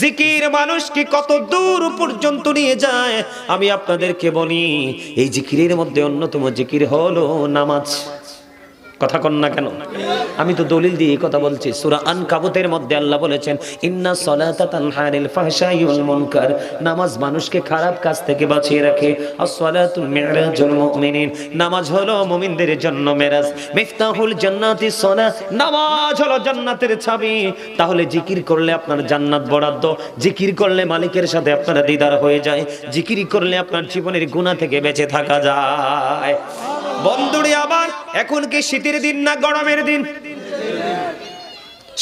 জিকির মানুষকে কত দূর পর্যন্ত নিয়ে যায়? আমি আপনাদেরকে বলি, এই জিকিরের মধ্যে অন্যতম জিকির হলো নামাজ। কথা কন না কেন? আমি তো দলিল দিয়ে কথা বলছি। সূরা আন কাবুতের মধ্যে আল্লাহ বলেছেন, ইন্না সলাতা তানহানিল ফাহশাই ওয়াল মুনকার। নামাজ মানুষকে খারাপ কাজ থেকে বাঁচিয়ে রাখে। as-সালাতুল মিরাজুল মুমিনিন। নামাজ হলো মুমিনদের জন্য মেরাজ। মিফতাহুল জান্নাতি সলাহ নামাজ হলো জান্নাতের চাবি তাহলে জিকির করলে আপনার জান্নাত বরাদ্দ। জিকির করলে মালিকের সাথে আপনার দিদার হয়ে যায়। জিকির করলে আপনার জীবনের গুনাহ থেকে বেঁচে থাকা যায়। বন্ধুরে আবার, এখন কি শীতের দিন না গরমের দিন?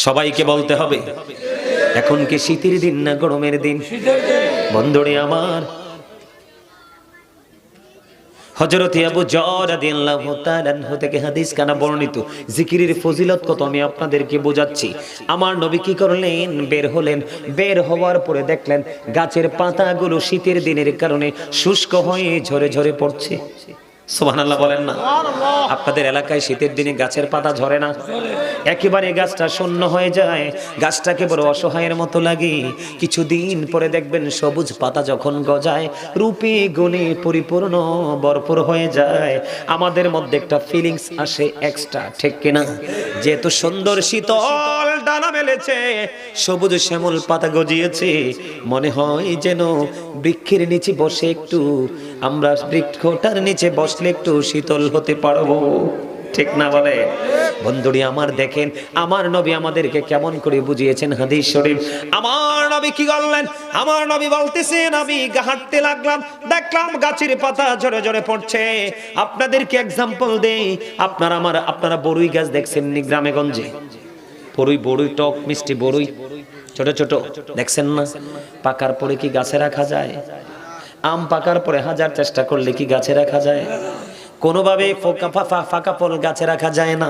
সবাইকে বলতে হবে, এখন কি শীতের দিন না গরমের দিন? বন্ধুরে আমার হযরত আবু রাদিয়াল্লাহু হাদিস বর্ণিত ফজিলত কত আমি আপনাদেরকে বোঝাচ্ছি। আমার বের হলেন, বের হওয়ার পরে দেখলেন গাছের পাতাগুলো শীতের দিনের কারণে শুষ্ক হয়ে ঝরে ঝরে পড়ছে। সুবহানাল্লাহ বলেন না। আপনাদের এলাকায় শীতের দিনে গাছের পাতা ঝরে না? একেবারে গাছটা শূন্য হয়ে যায় গাছটাকে বড় অসহায়ের মতো লাগে। কিছুদিন পরে দেখবেন সবুজ পাতা যখন গজায় রূপে গুণে পরিপূর্ণ ভরপুর হয়ে যায়। আমাদের মধ্যে একটা ফিলিংস আসে এক্সট্রা ঠিক কিনা? যেহেতু সুন্দর শীতল ডানা মেলেছে, সবুজ শ্যামল পাতা গজিয়েছে। মনে হয় যেন বৃক্ষের নিচে বসে একটু, আমরা বৃক্ষটার নিচে বসলে একটু শীতল হতে পারব। ঠিক না বলে? বন্ধুরি, আমার দেখেন, আমার নবী আমাদেরকে কেমন করে বুঝিয়েছেন হাদিস শরীফ। আমার নবী কি বললেন আমার নবী বলতেছেন আমি হাঁটতে লাগলাম, দেখলাম গাছের পাতা ঝরে ঝরে পড়ছে। আপনাদেরকে এক্সাম্পল দেই, আপনারা আমার, আপনারা বড়ুই গাছ দেখছেন গ্রামে গঞ্জে বড়ুই বড়ুই টক, মিষ্টি বড়ুই ছোট ছোট, দেখছেন না? পাকার পরে কি গাছে রাখা যায়? আম পাকার পরে হাজার চেষ্টা করলে কি গাছে রাখা যায়? কোনোভাবে ফোকা ফল গাছে রাখা যায় না।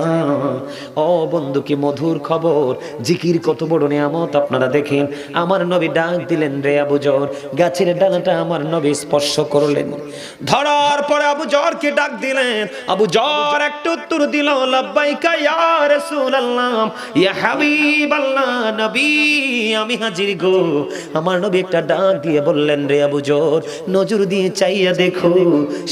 ও বন্ধু, কি মধুর খবর? জিকির কত বড় নিয়ামত, আপনারা দেখেন। আমার নবী ডাক দিলেন রে আবু জর গাছের ডানাটা আমার নবী স্পর্শ করলেন। ধরার পরে আবু জরকে ডাক দিলেন। আবু জর একটু উত্তর দিল, লাব্বাইকা ইয়া রাসূলুল্লাহ, ইয়া হাবিবাল্লাহ, নবী, আমি হাজির গো। আমার নবী একটা ডাক দিয়ে বললেন রে আবু জর নজর দিয়ে চাইয়া দেখো,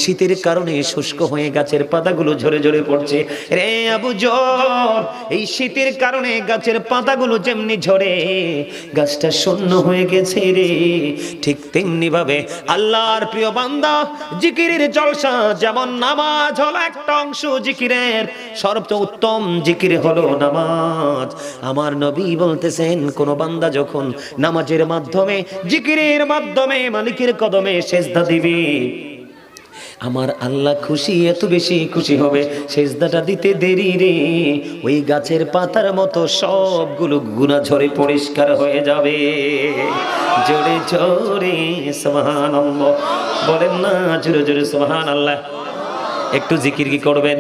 শীতের কারণে শুষ্ক হয়ে গাছের পাতাগুলো ঝরে ঝরে পড়ছে। রে আবু জর, এই শীতের কারণে গাছের পাতাগুলো যেমনি ঝরে, গাছটা শূন্য হয়ে গেছে রে। ঠিক তেমনি ভাবে আল্লাহর প্রিয় বান্দা, জিকিরের জলসা যেমন নামাজ হলো একটা অংশ জিকিরের, সর্বোচ্চ উত্তম জিকির হলো নামাজ। আমার নবী বলতেছেন, কোন বান্দা যখন নামাজের মাধ্যমে, জিকিরের মাধ্যমে মালিকের কদমে সেজদা দিবি আমার আল্লাহ খুশি এত বেশি খুশি হবে সেজদাটা দিতে দেরি রে ওই গাছের পাতার মতো সবগুলো গুণা ঝরে পরিষ্কার হয়ে যাবে জোরে জোরে সোহান বলেন না জোরে জোরে সোহান আল্লাহ একটু জিকির কি করবেন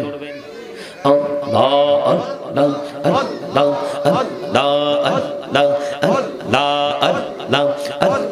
আল্লাহ আল্লাহ আল্লাহ আল্লাহ আল্লাহ আল্লাহ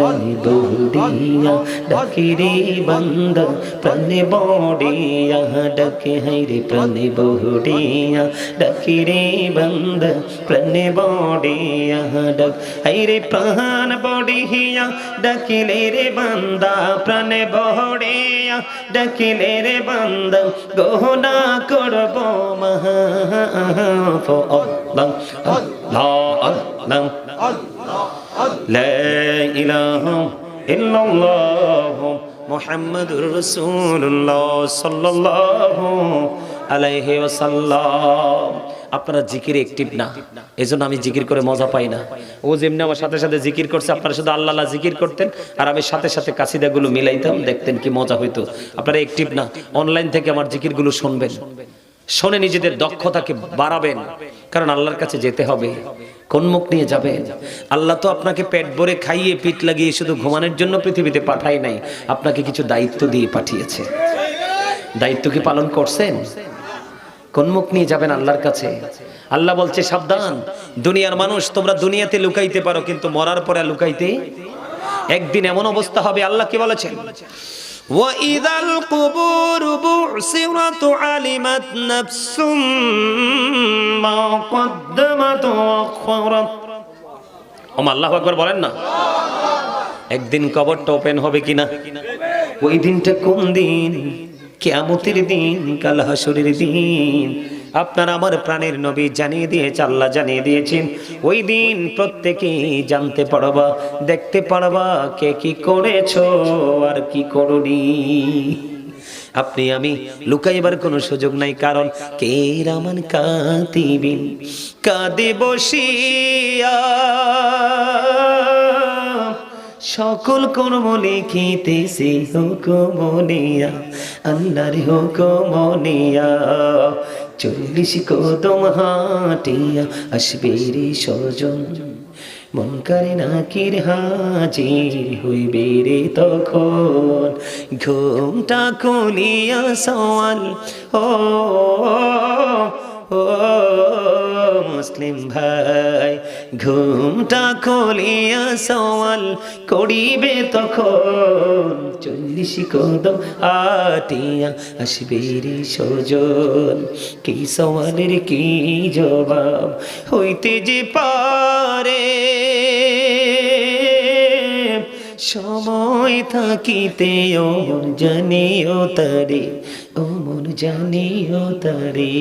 প্রাণে বড়িয়া ডাকে রে বন্দ প্রাণে বড়িয়া, ডাকে হাই রে প্রাণে বড়িয়া ডাকে রে বন্দ প্রাণে বড়িয়া, ডাক হাই রে প্রাণ বড়িয়া, ডাকিলে রে বান্দা প্রাণে বড়িয়া, ডাকিলে রে বান্দ গহনা করব মহা আল্লাহ আল্লাহ আল্লাহ। لا إله إلا الله محمد رسول الله صلى الله عليه وسلم আপনারা জিকির অ্যাক্টিভ না এজন্য আমি জিকির করে মজা পাই না ও যেমনি আমার সাথে সাথে জিকির করছে আপনারা শুধু আল্লাহ আল্লাহ জিকির করতেন আর আমি সাথে সাথে কাসিদাগুলো মিলাইতাম দেখতেন কি মজা হইতো আপনারা অ্যাক্টিভ না অনলাইন থেকে আমার জিকিরগুলো শুনবেন শোনে নিজেদের দক্ষতাকে বাড়াবেন কারণ আল্লাহর কাছে যেতে হবে কোন মুখ নিয়ে যাবেন আল্লাহ তো আপনাকে পেট ভরে খাইয়ে পিঠ লাগিয়ে শুধু ঘুমানোর জন্য পৃথিবীতে পাঠাই নাই, আপনাকে কিছু দায়িত্ব দিয়ে পাঠিয়েছে। দায়িত্ব কি পালন করছেন? কোন মুখ নিয়ে যাবেন আল্লাহর কাছে? আল্লাহ বলছে, সাবধান, দুনিয়ার মানুষ তোমরা দুনিয়াতে লুকাইতে পারো, কিন্তু মরার পরে লুকাইতে একদিন এমন অবস্থা হবে। আল্লাহ কি বলেছেন? وإذا القبور بعثرت علمت نفس ما قدمت وأخرت ওম আল্লাহ আকবার বলেন না একদিন কবরটা ওপেন হবে কিনা ওই দিনটা কোন দিন কেয়ামতের দিন কাল হাসুরের দিন আপনার আমার প্রাণের নবী জানিয়ে দিয়েছে, আল্লাহ জানিয়ে দিয়েছেন। ওই দিন প্রত্যেকেই জানতে পারবা, দেখতে পারবা কে কি করেছ আর কি করনি। আপনি, আমি লুকাইবার কোনো সুযোগ নাই, কারণ কে রামান কাতিবিন, কাঁদে বসিয়া। সকল কর্ম লিখিতেছি হুকুমনিয়া আল্লাহর হুকুমনিয়া চল্লিশ কদম হাটিয়া আসবে রে সজন মন করে নাকির হাজির হইবে রে তখন? ঘুমটা খুলিয়া সওয়াল, ও মুসলিম ভাই, ঘুমটা খুলিয়া সওয়াল করিবে তখন। চল্লিশ কদম আটিয়া আসবে রে সজন কি সওয়ালের কি জবাব? হইতে যে পারে সময় থাকিতে ওমন জানিও তারে ওমন জানিও তারে।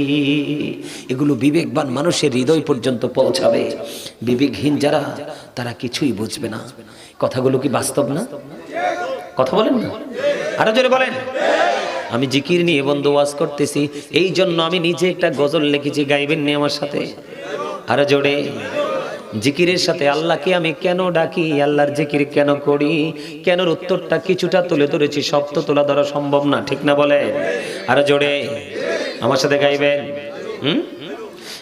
এগুলো বিবেকবান মানুষের হৃদয় পর্যন্ত পৌঁছাবে। বিবেকহীন যারা, তারা কিছুই বুঝবে না। কথাগুলো কি বাস্তব না? কথা বলেন না? আরও জোরে বলেন। আমি জিকির নিয়ে ওয়াজ করতেছি এই জন্য আমি নিজে একটা গজল লিখেছি গাইবেন নি আমার সাথে? আরও জোরে। জিকিরের সাথে আল্লাহকে আমি কেন ডাকি? আল্লাহর জিকির কেন করি? কেন উত্তরটা কিছুটা তুলে ধরেছি, সব তোলা ধরা সম্ভব না, ঠিক না বলে? আরও জোরে। আমার সাথে গাইবেন? হুম?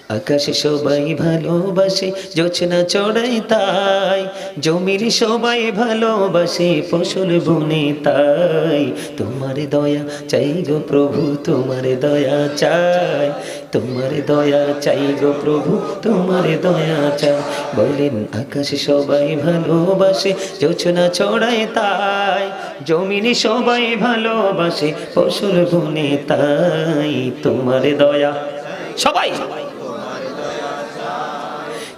আকাশে সবাই ভালোবাসে, জোছনা চড়াই তাই। জমির সবাই ভালোবাসে, ফসল বনে তাই। তোমার দয়া চাই গো প্রভু, তোমার দয়া চাই। তোমার দয়া চাই গো প্রভু, তোমার দয়া চাই। বলেন, আকাশে সবাই ভালোবাসে, জোছনা চড়াই তাই। জমির সবাই ভালোবাসে, ফসল বনে তাই। তোমার দয়া, সবাই।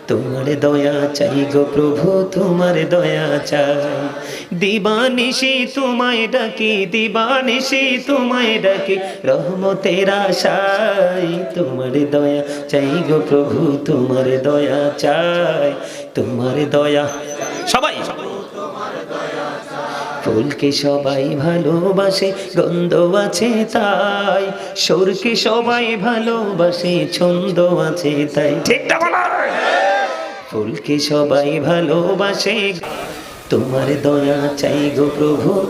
তোমার দয়া চাই গো প্রভু, তোমার দয়া চাই। দিবানিশি তোমায় ডাকি, দিবানিশি তোমায় ডাকি, রহমতের আশাই তোমার দয়া চাই গো প্রভু, তোমার দয়া চাই, তোমার দয়া। সবাই। ফুলকে সবাই ভালোবাসে, গন্ধ আছে তাই। সুরকে সবাই ভালোবাসে, ছন্দ আছে তাই। ঠিক না বলা? ফুলকে সবাই ভালোবাসে। তোমার দয়া চাই গো প্রভু।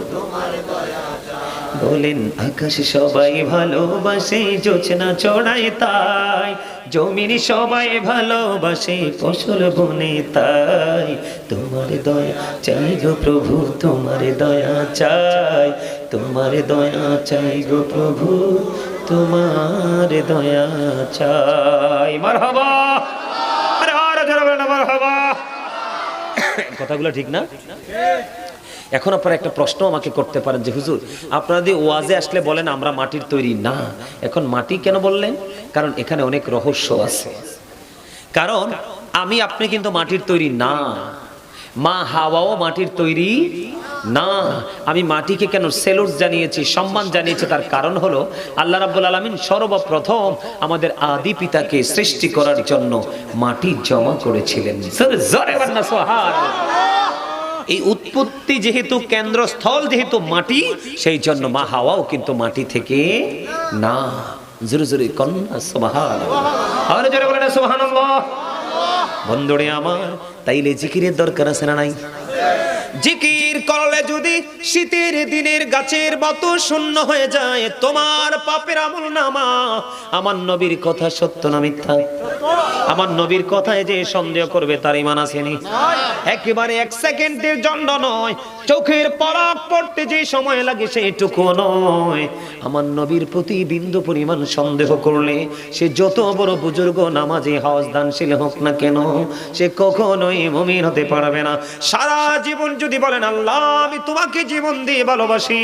বলেন, আকাশে সবাই ভালোবাসে, জোছনা চড়ায় তাই। জমির সবাই ভালোবাসে, ফসল বনে তাই। তোমার দয়া চাই গো প্রভু, তোমার দয়া চাই। তোমার দয়া চাই গো প্রভু, তোমার দয়া চাই। মারহাবা আরে আরে জোরে বলেন না মারহাবা কথাগুলো ঠিক না? এখন আপনারা একটা প্রশ্ন আমাকে করতে পারেন যে, হুজুর, আপনারা যদি ওয়াজে আসলে বলেন আমরা মাটির তৈরি, না। এখন মাটি কেন বললেন? কারণ এখানে অনেক রহস্য আছে। কারণ আমি, আপনি কিন্তু মাটির তৈরি না। মা হাওয়াও মাটির তৈরি না, আমি মাটিকে কেন সেলুট জানিয়েছি, সম্মান জানিয়েছি, তার কারণ হলো আল্লাহ রাব্বুল আলামিন সর্বপ্রথম আমাদের আদি পিতাকে সৃষ্টি করার জন্য মাটি জমা করেছিলেন। এই উৎপত্তি যেহেতু কেন্দ্রস্থল, যেহেতু মাটি, সেই জন্য মা হাওয়াও কিন্তু মাটি থেকে না। জোরে জোরে কন্যা সুবহান আর জোরে বলে না বন্ধুরে আমার, তাইলে জিকিরের দরকার আছে না নাই? জিকির করলে যদি শীতের দিনের গাছের মতো শূন্য হয়ে যায়, তোমার পাপের আমল নামা। আমার নবীর কথা সত্য না মিথ্যা? আমার নবীর কথায় যে সন্দেহ করবে তার ইমান আসেনি। একেবারে এক সেকেন্ডের জন্য নয়, চোখের পলক পড়তে যে সময় লাগে সেইটুকু নয়। আমার নবীর প্রতি বিন্দু পরিমাণ সন্দেহ করলে সে যত বড় বুজুর্গ নামাজে হজ দানশীল হোক না কেন, সে কখনোই মমিন হতে পারবে না। সারা জীবন যদি বলেন, আল্লাহ, আমি তোমাকে জীবন দিয়ে ভালোবাসি।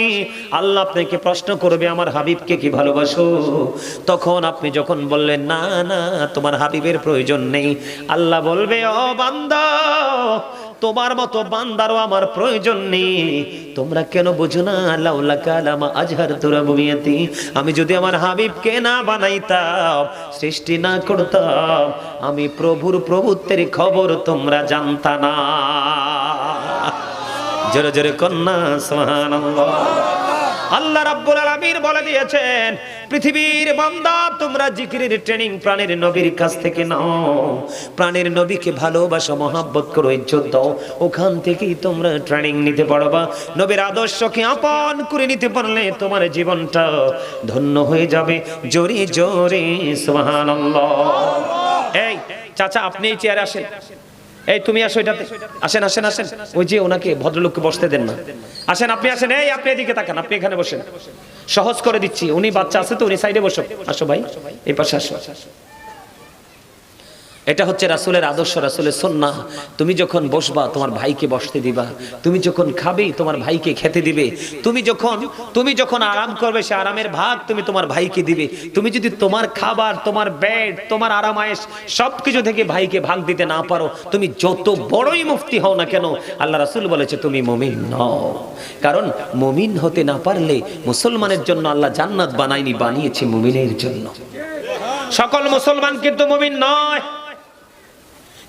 আল্লাহ আপনাকে প্রশ্ন করবে, আমার হাবিবকে কি ভালোবাসো? তখন আপনি যখন বললেন, না না, তোমার হাবিবের প্রয়োজন নেই। আল্লাহ বলবে, ও বান্দা, তোমার মতো বান্দারও আমার প্রয়োজন নেই। তোমরা কেন বুঝো না, লাউলা কালামা আজহার তোরা বুমিয়াতি আমি যদি আমার হাবিবকে না বানাইতাম, সৃষ্টি না করতাম, আমি প্রভুর প্রভুত্বের খবর তোমরা জানতা না। জোরে জোরে কন্যা, সুবহানাল্লাহ। আল্লাহ রাব্বুল আলামিন বলে দিয়েছেন, পৃথিবীর বান্দা তোমরা জিকিরের ট্রেনিং প্রাণের নবীর কাছ থেকে নাও। প্রাণের নবীকে ভালোবাসা, মহাব্বত করো, ইজ্জত দাও। ওখান থেকেই তোমরা ট্রেনিং নিতে পারবা। নবীর আদর্শকে আপন করে নিতে পারলে তোমার জীবনটা ধন্য হয়ে যাবে। জোরে জোরে, সুবহানাল্লাহ। এই, চাচা, আপনি চেয়ারে আসেন। এই, তুমি আসো এটাতে। আসেন আসেন আসেন। ওই যে ওনাকে ভদ্রলোককে বসতে দেন না। আসেন, আপনি আসেন। এই, আপনি এদিকে তাকান, আপনি এখানে বসেন। সহজ করে দিচ্ছি। উনি বাচ্চা আছে তো, উনি সাইডে বসো আসো ভাই, এই পাশে আসো। এটা হচ্ছে রাসুলের আদর্শ, রাসুলের সন্না তুমি যখন বসবা, তোমার ভাইকে বসতে দিবা। তুমি যখন খাবে, তোমার ভাইকে খেতে দিবে। তুমি যখন তুমি যখন আরাম করবে, সে আরামের ভাগ তুমি তোমার ভাইকে দিবে। তুমি যদি তোমার খাবার, তোমার বেড তোমার আরামায়েশ সবকিছু থেকে ভাইকে ভাগ দিতে না পারো, তুমি যত বড়ই মুফতি হও না কেন, আল্লাহ রাসুল বলেছে, তুমি মমিন নও। কারণ মমিন হতে না পারলে মুসলমানের জন্য আল্লাহ জান্নাত বানায়নি, বানিয়েছে মুমিনের জন্য। সকল মুসলমান কিন্তু মমিন নয়।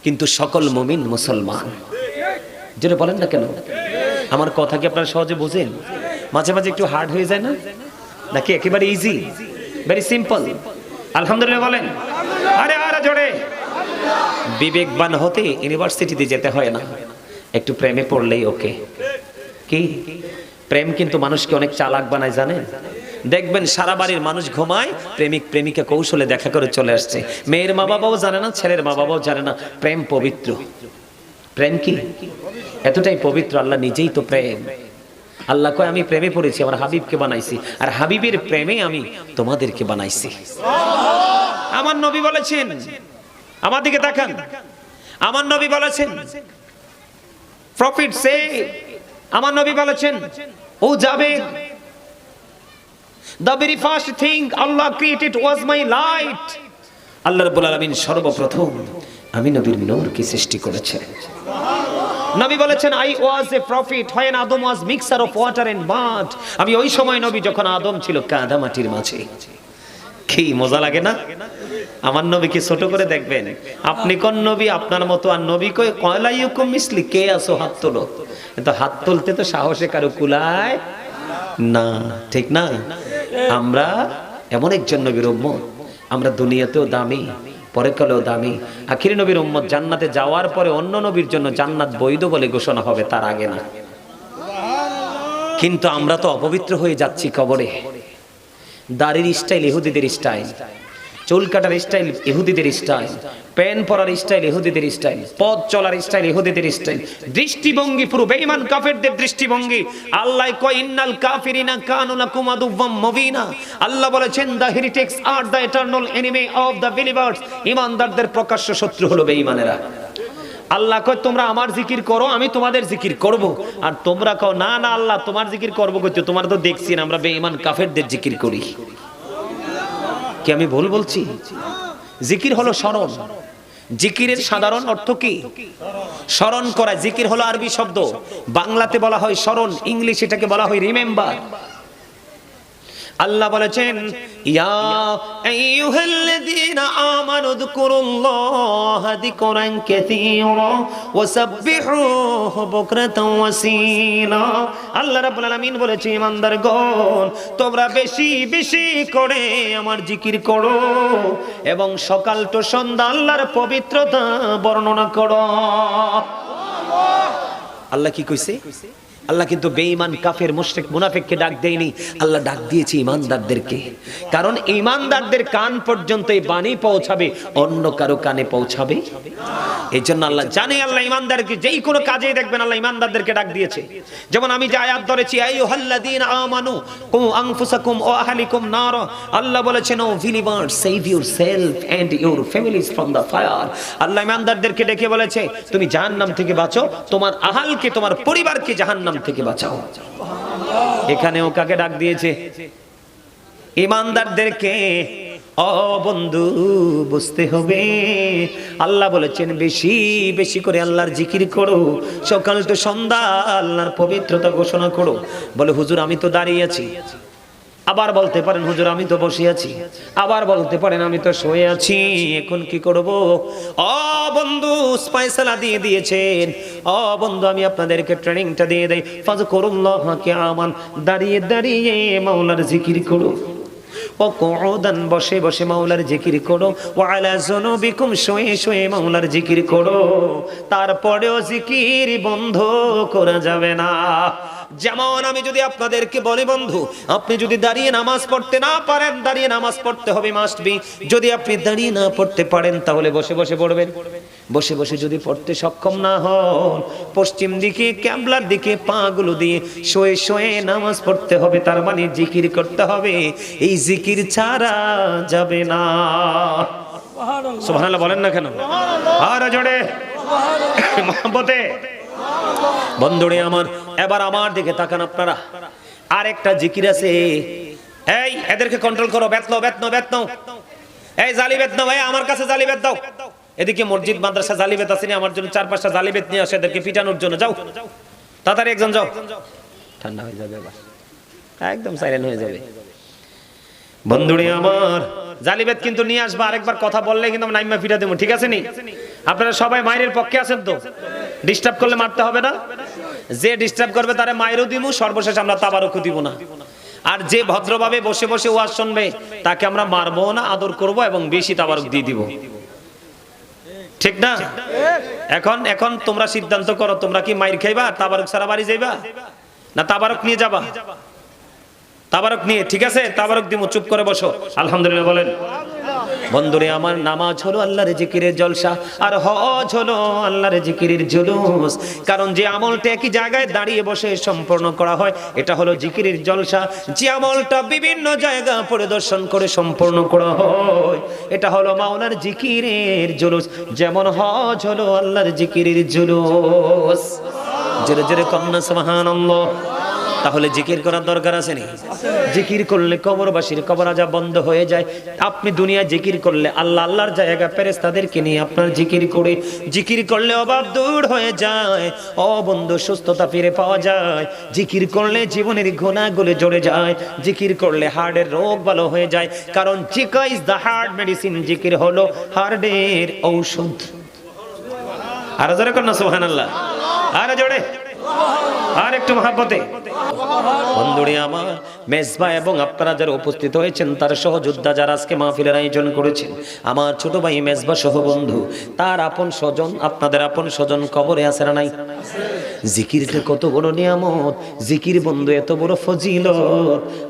কিন্তু সকল মমিন মুসলমান। যেটা বলেন না কেন? আমার কথা কি আপনারা সহজে বোঝেন? মাঝে মাঝে একটু হার্ড হয়ে যায় না? নাকি একেবারে ইজি ভেরি সিম্পল আলহামদুলিল্লাহ বলেন। আরে আরে, জোরে। বিবেকবান হতে ইউনিভার্সিটিতে যেতে হয় না। একটু প্রেমে পড়লেই ওকে কি? প্রেম কিন্তু মানুষকে অনেক চালাক বানায়, জানেন? দেখবেন সারা বাড়ির মানুষ ঘুমায়, প্রেমিক প্রেমিকা কৌশলে দেখা করে চলে আসছে। মেয়ের মা বাবাও জানে না, ছেলের মা বাবাও জানে না, প্রেম পবিত্র। প্রেম কি? এতটাই পবিত্র, আল্লাহ নিজেই তো প্রেম। আল্লাহ কয়, আমি প্রেমে পড়েছি, আমার হাবিবকে বানাইছি, আর হাবিবের প্রেমে আমি তোমাদেরকে বানাইছি। আমার নবী বলেছেন, আমার দিকে তাকান। আমার নবী বলেছেন প্রফিট সে আমার নবী বলেছেন, ও যাবে দ্য very ফার্স্ট thing আল্লাহ created was my লাইট আল্লাহ রাব্বুল আলামিন সর্বপ্রথম আমি নবীর নূরকে সৃষ্টি করেছেন। নবী বলেছেন আই ওয়াজ এ প্রফিট হয় Adam was mixture of water and mud আমি ওই সময় নবী যখন আদম ছিল কাদা মাটির মাঝে। কি, মজা লাগে না? আমার নবীকে ছোট করে দেখবেন। আপনি কোন নবী? আপনার মতো আর নবী কই? কয়লাইকুম মিসলি, কে আসো হাত তোলো। কিন্তু হাত তুলতে তো সাহসে কারও কুলায় না, ঠিক না? আমরা এমন একজন নবীর উম্মত। আমরা দুনিয়াতেও দামি পরকালেও দামি। আখিরি নবীর উম্মত জান্নাতে যাওয়ার পরে অন্য নবীর জন্য জান্নাত বৈধ বলে ঘোষণা হবে তার আগে না। কিন্তু আমরা তো অপবিত্র হয়ে যাচ্ছি কবরে। দাড়ির স্টাইল, ইহুদিদের স্টাইল। চুল কাটার স্টাইল ইহুদিদের স্টাইল প্যান পরার স্টাইল ইহুদিদের স্টাইল পথ চলার স্টাইল ইহুদিদের স্টাইল দৃষ্টিভঙ্গি, পুরো বেঈমান কাফেরদের দৃষ্টিভঙ্গি। আল্লাহ কয়, ইন্নাল কাফিরিনা কানু লাকুম আদুওয়াম মুবিনা। আল্লাহ বলেছেন the হেরিটেক্স R the eternal enemy of the believers. ইমানদারদের প্রকাশ্য শত্রু হলো বেঈমানেরা। আল্লাহ কয়, তোমরা আমার জিকির করো, আমি তোমাদের জিকির করব। আর তোমরা কও, না না, আল্লাহ, তোমার জিকির করব করতে তোমার তো দেখছি আমরা বেঈমান কাফেরদের জিকির করি। কি আমি ভুল বলছি? জিকির হলো স্মরণ। জিকিরের সাধারণ অর্থ কি? স্মরণ করা। জিকির হলো আরবি শব্দ। বাংলাতে বলা হয় স্মরণ, ইংলিশ এটাকে বলা হয় রিমেম্বার। আল্লাহ বলেছেন, ইয়া আইয়ুহাল্লাযীনা আমানু যকুরুল্লাহা যিকরান কাসীরা ওয়াসাব্বিহুহু বুকরাতাও ওয়াসীলা আল্লাহ রাব্বুল আলামিন বলেছে, ইমানদারগণ, তোমরা বেশি বেশি করে আমার জিকির করো এবং সকাল তো সন্ধ্যা আল্লাহর পবিত্রতা বর্ণনা করো। আল্লাহ কি কইছে? আল্লাহ কিন্তু বেঈমান, কাফের, মুশরিক, মুনাফিককে ডাক দেয়নি। আল্লাহ ডাক দিয়েছে ইমানদারদেরকে কারণ ইমানদারদের কান পর্যন্ত এই বাণী পৌঁছাবে, অন্য কারও কানে পৌঁছাবে। এই জন্য আল্লাহ জানে, আল্লাহ ইমানদারকে যেই কোনো কাজেই দেখবেন, আল্লাহ ইমানদারদেরকে ডাক দিয়েছে। যেমন আমি যে আয়াত ধরেছি, আইয়ুহাল্লাযীনা আমানু কু আনফুসাকুম ওয়া আহলিকুম নার। আল্লাহ বলেছেন O believer save yourself and your families from the fire আল্লাহ ইমানদারদেরকে ডেকে বলেছে, তুমি জাহান্নাম থেকে বাঁচো, তোমার আহালকে, তোমার পরিবারকে জাহান্নাম থেকে বাঁচাও। এখানেও কাকে ডাক দিয়েছে? ইমানদারদেরকে। ও বন্ধু, বুঝতে হবে। আল্লাহ বলেছেন, বেশি বেশি করে আল্লাহর জিকির করো। সকাল তো সন্ধ্যা, আল্লাহর পবিত্রতা ঘোষণা করো। বলে, হুজুর, আমি তো দাঁড়িয়ে আছি। আবার বলতে পারেন, হুজুর, আমি তো বসে আছি। আবার বলতে পারেন, আমি তো শুয়ে আছি, এখন কি করব? ও বন্ধু, স্পাইসালা দিয়ে দিয়েছেন। ও বন্ধু, আমি আপনাদেরকে ট্রেনিংটা দিয়ে দেই। ফাজ করুল্লাহকে আমান দাঁড়িয়ে দাঁড়িয়ে মাওলার জিকির করো। ও কোদান বসে বসে মাওলার জিকির করো। ও আলা জুনুবিকুম, শুয়ে শুয়ে মাওলার জিকির করো। তারপরেও জিকির বন্ধ করা যাবে না। যেমন আমি যদি আপনাদেরকে বলি বন্ধু আপনি যদি দাঁড়িয়ে নামাজ পড়তে না পারেন দাঁড়িয়ে নামাজ পড়তে হবে মাস্ট বি যদি আপনি দাঁড়িয়ে না পড়তে পারেন তাহলে বসে বসে পড়বেন। বসে বসে যদি পড়তে সক্ষম না হন পশ্চিম দিকে ক্যাবলার দিকে পা গুলো দিয়ে শোয়ে শোয়ে নামাজ পড়তে হবে তার মানে জিকির করতে হবে। এই জিকির ছাড়া যাবে না। সুবহানাল্লাহ। বলেন না কেন? আর জোরে। মহব্বতে। বন্ধুরে আমার, এবার আমার দিকে তাকান আপনারা। আর একটা জিকির আছে। এই, এদেরকে কন্ট্রোল করো বেতন বেতন বেতনো এই জালি বেতনো ভাই আমার কাছে জালি বেত দাও। এদিকে মসজিদ, মাদ্রাসা জালি বেত আসেনি আমার জন্য চার পাঁচটা জালি বেত নিয়ে আসে, এদেরকে পিটানোর জন্য। যাও। তাড়াতাড়ি একজন যাও। ঠান্ডা হয়ে যাবে একদম সাইলেন্ট হয়ে যাবে। বন্ধুরে আমার জালিবেদ কিন্তু নিয়ে আসবা, আরেকবার কথা বললে কিন্তু নাইমা ফিরা দেবো, ঠিক আছে নি? আপনারা সবাই মায়ের পক্ষে আছেন তো? ডিস্টার্ব করলে মারতে হবে না? যে ডিস্টার্ব করবে তারে মায়েরও দিমু, সর্বশেষ আমরা তাবারকও দিব না। আর যে ভদ্রভাবে বসে বসে ওয়াজ শুনবে, তাকে আমরা মারবো না, আদর করব এবং বেশি তাবারক দিয়ে দিব। ঠিক না? এখন এখন তোমরা সিদ্ধান্ত করো, তোমরা কি মাইর খাইবা, তাবারক সারা বাড়ি যাইবা? না তাবারক নিয়ে যাবা? তাবারক নিয়ে, ঠিক আছে? তাবারক দিমু, চুপ করে বসো। আলহামদুলিল্লাহ, বলেন। বন্ধুরে, আমার নামাজ হলো আল্লাহর জিকিরের জলসা, আর হজ হলো আল্লাহর জিকিরের জুলুস। কারণ যে আমলটা একই জায়গায় দাঁড়িয়ে বসে সম্পন্ন করা হয়, এটা হলো জিকিরের জলসা। যে আমলটা বিভিন্ন জায়গা পরিদর্শন করে সম্পন্ন করা হয়, এটা হলো মাওলার জিকিরের জুলুস। যেমন হজ হলো আল্লাহর জিকিরের জুলুস। জোরে জোরে কন্যা সুবহানাল্লাহ। তাহলে জিকির করার দরকার আছে নি? জিকির করলে কবরবাসীর কবর আজা বন্ধ হয়ে যায়। আপনি দুনিয়া জিকির করলে আল্লাহ আল্লাহর জায়গা পেরেস তাদেরকে নিয়ে আপনার জিকির করে। জিকির করলে অভাব দূর হয়ে যায় ও বন্ধু সুস্থতা ফিরে পাওয়া যায়। জিকির করলে জীবনের গুণাগুলো জড়ে যায়, জিকির করলে হার্টের রোগ ভালো হয়ে যায়। কারণ জিকা ইজ দ্য হার্ট মেডিসিন জিকির হলো হার্টের ঔষধ। আর জোরে কর না, সুবহানাল্লাহ। আরও জোরে। আর একটু মহাব্বতে। বন্ধুরে আমার মেজবা এবং আপনারা যারা উপস্থিত হয়েছেন, তার সহযোদ্ধা যারা আজকে মাহফিলের আয়োজন করেছেন, আমার ছোট ভাই মেজবা সহ বন্ধু, তার আপন স্বজন, আপনাদের আপন স্বজন কবরে আছে না নাই? জিকিরটা কত বড় নিয়ামত, জিকির বন্ধু এত বড় ফজিল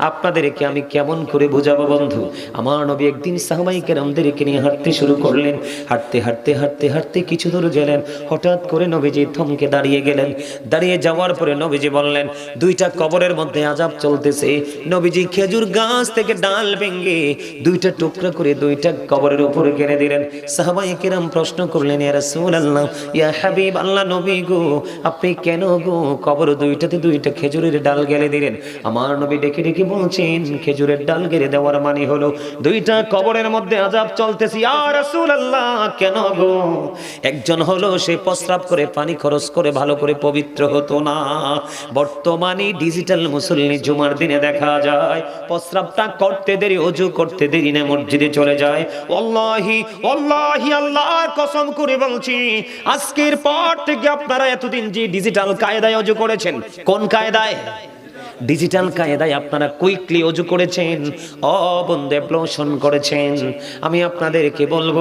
আপনাদেরকে আমি কেমন করে বোঝাবো বন্ধু? আমার নবী একদিন সাহবাই কেরামদেরকে নিয়ে হাঁটতে শুরু করলেন, হাঁটতে হাঁটতে হাঁটতে হাঁটতে কিছু দূর গেলেন, হঠাৎ করে নবীজি থমকে দাঁড়িয়ে গেলেন। দাঁড়িয়ে যাওয়ার পরে নবীজি বললেন, দুইটা কবরের মধ্যে আজাব চলতেছে নবীজি খেজুর গাছ থেকে ডাল ভেঙ্গে দুইটা টুকরা করে দুইটা কবরের উপরে কেড়ে দিলেন। সাহাবাই কেরাম প্রশ্ন করলেন, ইয়া রাসূলুল্লাহ, ইয়া হাবিব আল্লাহ নবী গো, আপনি কেন গো কবর দুইটাতে দুইটা খেজুরের ডাল গেলে দিলেন? আমার নবী ডেকে ডেকে বলছেন, খেজুরের ডাল গেড়ে দেওয়ার মানে হলো দুইটা কবরের মধ্যে আজাব চলতেছে। ইয়া রাসূলুল্লাহ, কেন গো? একজন হলো, সে প্রস্রাব করে পানি খরচ করে ভালো করে পবিত্র হতো না। বর্তমানে ডিজিটাল মুসল্লি জুমার দিনে দেখা যায়। প্রস্রাবটা করতে দেরি, অজু করতে দেরি না, মসজিদে চলে যায়। অল্লাহি অল্লাহি আল্লাহর কসম করে বলছি, আজকের পর থেকে আপনারা এতদিন যে ডিজিটাল কায়দায় অজু করেছেন, কোন কায়দায়? ডিজিটাল কায়দায় আপনারা কুইকলি অজু করেছেন অবন্ধ অ্যাপ্লোশন করেছেন। আমি আপনাদেরকে বলব,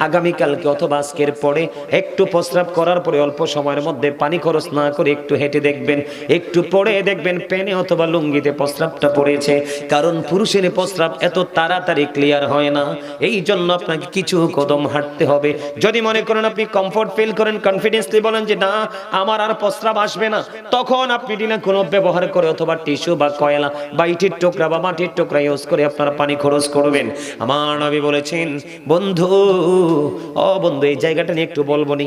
আগামীকালকে অথবা আজকের পরে একটু প্রস্রাব করার পরে অল্প সময়ের মধ্যে পানি খরচ না করে একটু হেঁটে দেখবেন, একটু পরে দেখবেন, পেনে অথবা লুঙ্গিতে প্রস্রাবটা পড়েছে। কারণ পুরুষের প্রস্রাব এত তাড়াতাড়ি ক্লিয়ার হয় না। এই জন্য আপনাকে কিছু কদম হাঁটতে হবে। যদি মনে করেন আপনি কমফোর্ট ফিল করেন কনফিডেন্সলি বলেন যে না, আমার আর প্রস্রাব আসবে না, তখন আপনি ডিনা কোনো ব্যবহার করে অথবা টিস্যু বা কয়লা বা ইটির টুকরা বা মাটির টুকরা ইউজ করে আপনারা পানি খরচ করবেন। আমার নবী বলেছেন, বন্ধু, ও বন্ধু, এই জায়গাটা নিয়ে একটু বলবনি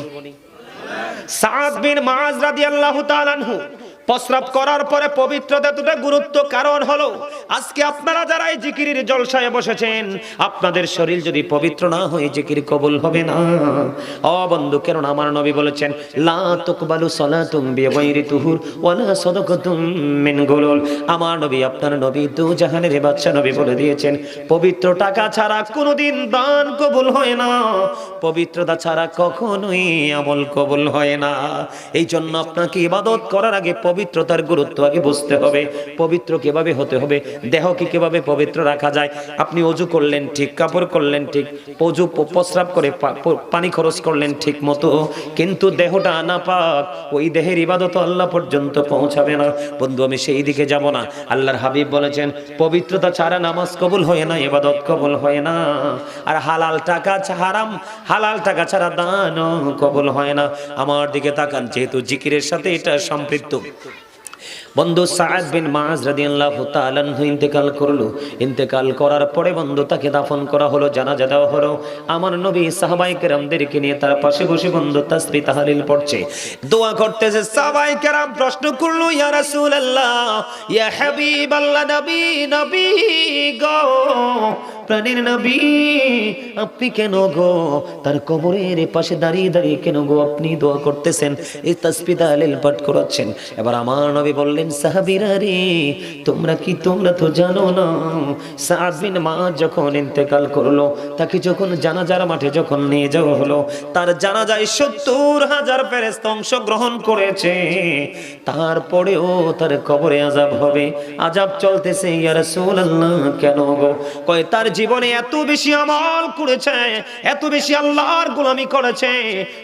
সাদ বিন মাজ রাদিয়াল্লাহু তাআলা আনহু প্রস্রাব করার পরে পবিত্রতা এতটা গুরুত্ব কারণ হলো, আজকে আপনারা যারা এই জিকিরের জলসায় বসেছেন, আপনাদের শরীর যদি পবিত্র না হয়, জিকির কবুল হবে না। ও বন্ধু কেন আমার নবী বলেছেন, লা তুকবালু সালাতুম বিগাইরি তুহুর ওয়ালা সাদাকাতুম মিন গুলুল। আমার নবী, আপনার নবী দু জাহানের বাদশা নবী বলে দিয়েছেন, পবিত্র টাকা ছাড়া কোনোদিন দান কবুল হয় না। পবিত্রতা ছাড়া কখনোই আমল কবুল হয় না। এই জন্য আপনাকে ইবাদত করার আগে পবিত্রতার গুরুত্ব আগে বুঝতে হবে, পবিত্র কীভাবে হতে হবে দেহকে কীভাবে পবিত্র রাখা যায়, আপনি অজু করলেন ঠিক, কাপড় করলেন ঠিক, অজু প্রস্রাব করে পানি খরচ করলেন ঠিক মতো, কিন্তু দেহটা না পাক, ওই দেহের ইবাদত আল্লাহ পর্যন্ত পৌঁছাবে না। বন্ধু, আমি সেই দিকে যাব না। আল্লাহর হাবিব বলেছেন, পবিত্রতা ছাড়া নামাজ কবুল হয় না, ইবাদত কবুল হয় না। আর হালাল টাকা হারাম, হালাল টাকা ছাড়া দান কবুল হয় না। আমার দিকে তাকান, যেহেতু জিকিরের সাথে এটা সম্পৃক্ত। বন্ধু সাদ বিন মাজ রাদিয়াল্লাহু তাআলা ইন্তেকাল করল। ইন্তেকাল করার পরে বন্ধু তাকে দাফন করা হলো, জানাজা দেওয়া হলো। আমার নবী সাহাবাই কেরামদেরকে নিয়ে তার পাশে বসে বন্ধু তাসবিহ তাহলিল পড়ছে। দোয়া করতেছে, সাহাবাই কেরাম, প্রশ্ন করল, ইয়া রাসূলুল্লাহ, ইয়া হাবিবাল্লাহ, নবী নবী গো প্রাণের নবী, আপনি কেন গো? তার কবরের পাশে দাঁড়িয়ে দাঁড়িয়ে কেন গো আপনি দোয়া করতেছেন? এই তাসবিহ তাহলিল পাঠ করাচ্ছেন। এবার আমার নবী বললেন, সাহাবীরা রে, তোমরা কি তোমরা তো জানো না? সাদ বিন মা যখন ইন্তেকাল করল, তাকে যখন জানাজার মাঠে যখন নিয়ে যাওয়া হলো, তার জানাজায় সত্তর হাজার ফেরেস্ত অংশগ্রহণ করেছে। তারপরেও তার কবরে আজাব হবে। আজাব চলতেছে, ইয়া রাসূলুল্লাহ, কেন গো? কয়, তার জীবনে এত বেশি আমল করেছে, এত বেশি আল্লাহর গোলামি করেছে।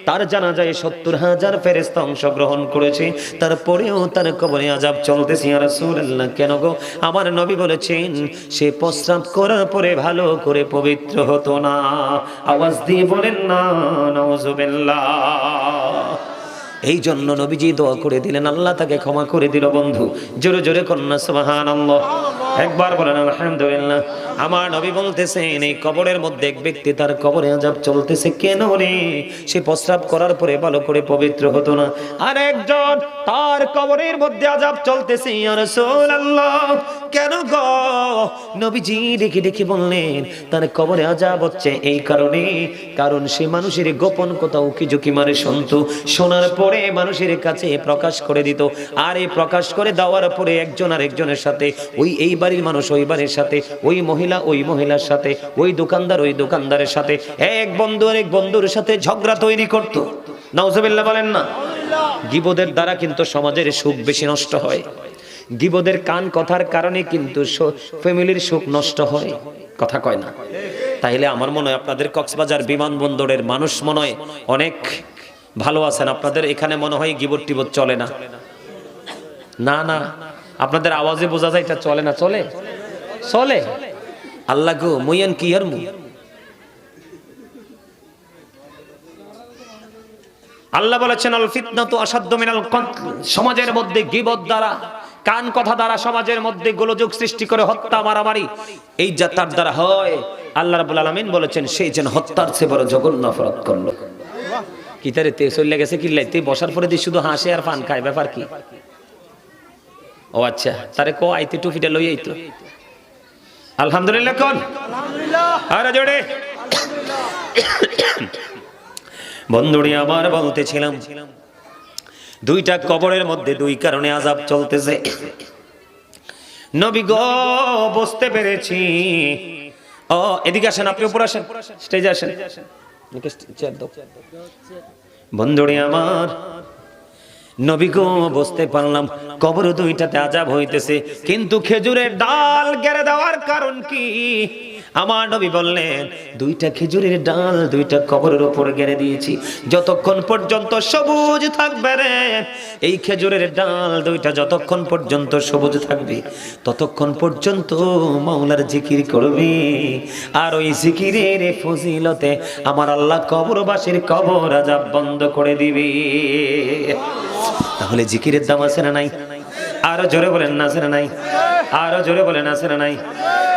তার জানাজায় সত্তর হাজার ফেরেস্তা অংশগ্রহণ করেছে। তারপরেও তার কবরে আজাব চলতেছে। ইয়া রাসূলুল্লাহ, কেন গো? আমার নবী বলেছেন, সে প্রস্রাব করার পরে ভালো করে পবিত্র হতো না। আওয়াজ দিয়ে বলেন, না, নাউজুবিল্লাহ। এই জন্য নবীজি দোয়া করে দিলেন। আল্লাহ তাকে ক্ষমা করে দিল, বন্ধু। জোরে জোরে কন্যা সুবাহান একবার বলেন, আলহামদুলিল্লাহ। আমার নবী বলতেছেন, এই কবরের মধ্যে এক ব্যক্তি তার কবরে আজাব চলতেছে কেন রে? সে প্রস্রাব করার পরে ভালো করে পবিত্র হতো না। আর একজন, তার কবরের মধ্যে আজাব চলতেছে রাসূলুল্লাহ। কেন গো? নবীজি ডেকে ডেকে বললেন, তার কবরে আজাব হচ্ছে এই কারণে, কারণ সে মানুষের গোপন কথা উকি ঝুঁকি মারে শুনতো। শোনার পরে মানুষের কাছে প্রকাশ করে দিত। আর এই প্রকাশ করে দেওয়ার পরে একজন আর একজনের সাথে ওই এই বাড়ির মানুষ ওই বাড়ির সাথে, ওই মহিলা ওই মহিলার সাথে, ওই দোকানদার ওই দোকানদারের সাথে, এক বন্ধু আর এক বন্ধুর সাথে ঝগড়া তৈরি করতো। নাউজুবিল্লাহ বলেন না? গিবদের দ্বারা কিন্তু সমাজের সুখ বেশি নষ্ট হয়। গিবদের কান কথার কারণে কিন্তু ফ্যামিলির সুখ নষ্ট হয়। কথা কয় না। তাইলে আমার মনে হয় আপনাদের কক্সবাজার বিমানবন্দরের মানুষ মনে হয় অনেক ভালো আছেন। আপনাদের এখানে মনে হয় গিবর টিবর চলে না? না না। আপনাদের আওয়াজে বোঝা যায় এটা চলে না চলে? চলে? আল্লাহ গো মুইয়ান কি আর মু আল্লাহ বলেছেন আল ফিতনা তো অসাধ্য মিনাল কতল। সমাজের মধ্যে গিবত দ্বারা কান কথা দ্বারা সমাজের মধ্যে গোলযোগ সৃষ্টি করে হত্যা মারামারি এই যা তার দ্বারা হয় আল্লাহ রাব্বুল আলামিন বলেছেন সেই যেন হত্যার চেয়ে বড় জঘন্য অপরাধ করল। কি তারে তে চলে গেছে কি লাইতে বসার পরে দিয়ে শুধু হাসে আর পান খায় ব্যাপার কি? ও আচ্ছা তারে কো আইতে টুপিটা লই আইতো। আলহামদুলিল্লাহ কোন? আরে জোরে। বন্ধুরি আবার বলতেছিলাম দুইটা কবরের মধ্যে দুই কারণে আজাব চলতেছে। নবী গো বুঝতে পেরেছি। ও এদিকে আসেন আপনি উপর আসেন। স্টেজে আসেন। চেয়ার দাও। বন্ধুরি আমার নবী গো, বুঝতে পারলাম, কবর দুইটাতে আজাব হইতেছে, কিন্তু খেজুরের ডাল গেড়ে দেওয়ার কারণ কি? আমার নবী বললেন, দুইটা খেজুরের ডাল দুইটা কবরের উপর গেড়ে দিয়েছি, যতক্ষণ পর্যন্ত সবুজ থাকবে রে, এই খেজুরের ডাল দুইটা যতক্ষণ পর্যন্ত সবুজ থাকবে, ততক্ষণ পর্যন্ত মাওলার জিকির করবি। আর ওই জিকিরের ফজিলতে আমার আল্লাহ কবরবাসীর কবর আজাব বন্ধ করে দিবি। তাহলে জিকিরের দাম আছে না নাই? আরও জোরে বলেন না আছে না নাই? আরও জোরে বলেন আছে না নাই?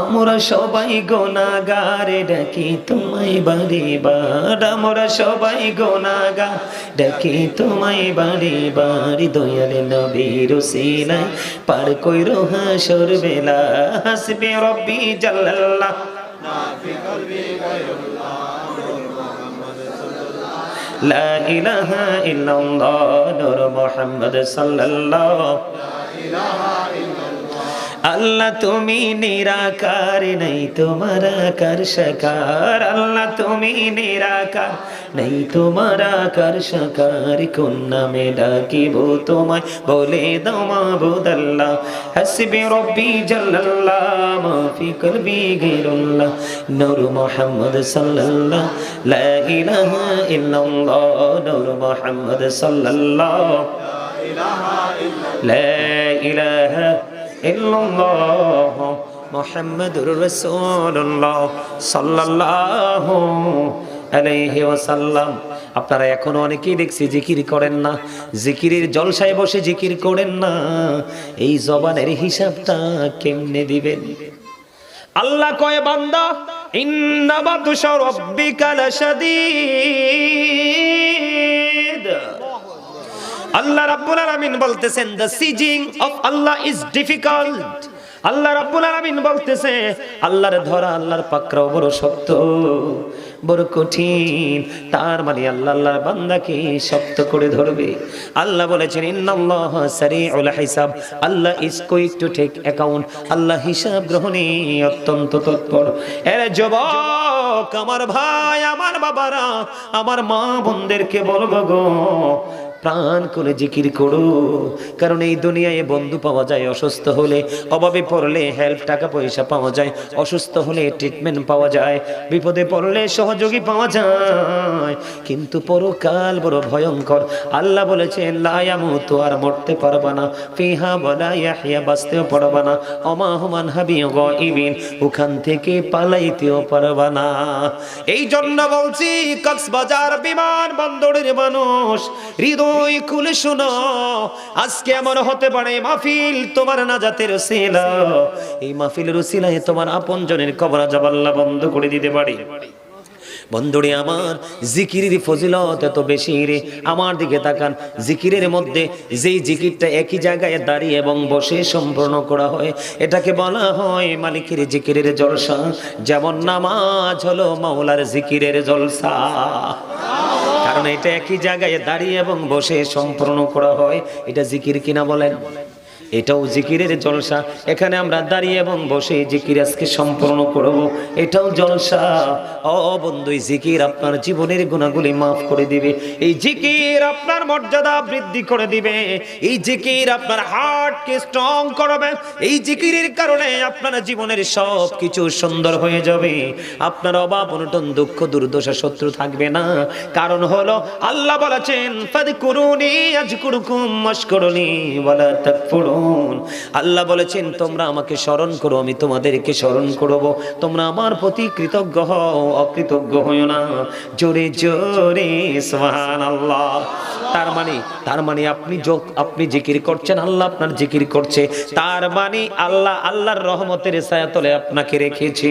আমরা সবাই গোনাগারে ডাকি তোমায় বাড়ি বার আমরা সবাই গোনাগার ডাকি তোমায় বাড়ি বাড়ি? দয়ালে নবীর সিলাই পার কইর হাসর বেলা, হাসবে রব্বি জাল্লাল্লাহ। লা ইলাহা ইল্লাল্লাহ, নূর মুহাম্মদ সাল্লাল্লাহ। আল্লাহ তুমি নিরাকার, নেই তোমার আকার সাকার। আল্লাহ তুমি নিরাকার, নেই তোমার আকার সাকার। কোন নামে ডাকিব তোমায়? বলে দাও মাবুদ আল্লাহ হাসবি রব্বি জাল্লাল্লাহ, মাফি কলবি গায়রুল্লাহ নূর মুহাম্মদ সাল্লাল্লাহ, লা ইলাহা ইল্লাল্লাহ। নূর মুহাম্মদ সাল্লাল্লাহ, লা ইলাহা ইল্লাল্লাহ। মুহাম্মাদুর রাসূলুল্লাহ সাল্লাল্লাহু আলাইহি ওয়াসাল্লাম। আপনারা এখনও অনেকেই দেখছি জিকির করেন না, জিকিরের জলসায় বসে জিকির করেন না। এই জবানের হিসাবটা কেমনে দিবেন? আল্লাহ কয়, বান্দা ইন্না বাতুশা রাব্বিকা লাশাদীদ। আল্লাহ রাব্বুল আলামিন বলতেছেন the seizing of Allah is difficult আল্লাহ রাব্বুল আলামিন বলতেছে, আল্লাহর ধরা, আল্লাহর পাকড়াও বড় শক্ত, বড় কঠিন। তার মানে আল্লাহ, আল্লাহর বান্দাকে শক্ত করে ধরবে। আল্লাহ বলেছেন, ইন্নাল্লাহ সারিউল হিসাব। আল্লাহ is quick to take account আল্লাহ হিসাব গ্রহণে অত্যন্ত তৎপর। এর যুবক, আমার ভাই, আমার বাবারা, আমার মা বোনদেরকে বলব গো প্রাণ করে জিকির করো। কারণ এই দুনিয়ায় বন্ধু পাওয়া যায় অসুস্থ হলে, অভাবে পড়লে হেল্প টাকা পয়সা পাওয়া যায়, অসুস্থ হলে ট্রিটমেন্ট পাওয়া যায়, বিপদে পড়লে সহযোগী পাওয়া যায়। কিন্তু পরকাল বড় ভয়ঙ্কর। আল্লাহ বলেছে লায়ামু তো আর মরতে পারবা না। ফিহা বলা ইয়াহিয়া বাঁচতেও পারবা না। অমা হুমান হাবি গাইবিন ওখান থেকে পালাইতেও পারবা না। এই জন্য বলছি, কক্সবাজার বিমান বন্দরের মানুষ, হৃদয় খুলে শোনো, আজকে আমার হতে পারে মাহফিল তোমার নাজাতের রসিলা এই মাহফিলের রসিলায় তোমার আপন জনের কবর জবাল্লা বন্ধ করে দিতে পারি। বন্ধুরে আমার, জিকিরের ফজিলত এত বেশি রে। আমার দিকে তাকান, জিকিরের মধ্যে যেই জিকিরটা একই জায়গায় দাঁড়িয়ে এবং বসে সম্পূর্ণ করা হয়, এটাকে বলা হয় মালিকের জিকিরের জলসা। যেমন নামাজ হলো মাওলার জিকিরের জলসা। কারণ এটা একই জায়গায় দাঁড়িয়ে এবং বসে সম্পূর্ণ করা হয়। এটা জিকির কিনা বলেন? এটাও জিকিরের জলসা। এখানে আমরা দাঁড়িয়ে এবং বসে জিকির আজকে সম্পূর্ণ করব। এটাও জলসা। ও বন্ধু জিকির আপনার জীবনের গুণাগুলি মাফ করে দিবে। এই জিকির আপনার মর্যাদা বৃদ্ধি করে দিবে। এই জিকির আপনার হার্টকে স্ট্রং করবে। এই জিকিরের কারণে আপনার জীবনের সব কিছু সুন্দর হয়ে যাবে। আপনার অভাব, অনটন, দুঃখ, দুর্দশা, শত্রু থাকবে না। কারণ হলো আল্লাহ বলেছেন, ফাদকুরুনি, আজকুরুকুম মাশকুরুনি ওয়ালা তাকফুরুন। তুজকারুন আল্লাহ বলেছেন, তোমরা আমাকে স্মরণ করো, আমি তোমাদেরকে স্মরণ করব। তোমরা আমার প্রতি কৃতজ্ঞ হও, অকৃতজ্ঞ হইও না। জোরে জোরে, সুবহানাল্লাহ। তার মানে তার মানে আপনি আপনি জিকির করছেন, আল্লাহ আপনার জিকির করছে। তার মানে আল্লাহ, আল্লাহর রহমতের ছায়াতলে আপনাকে রেখেছে।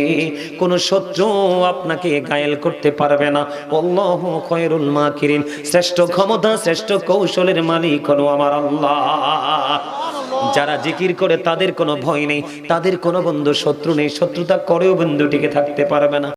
কোন শত্রু আপনাকে গায়েল করতে পারবে না। আল্লাহু খয়রুল মাকিরিন। শ্রেষ্ঠ ক্ষমতা, শ্রেষ্ঠ কৌশলের মালিক হলো আমার আল্লাহ। যারা জিকির করে তাদের কোনো ভয় নেই, তাদের কোনো বন্ধু শত্রু নেই, শত্রুতা করেও বন্ধু টিকে থাকতে পারবে না।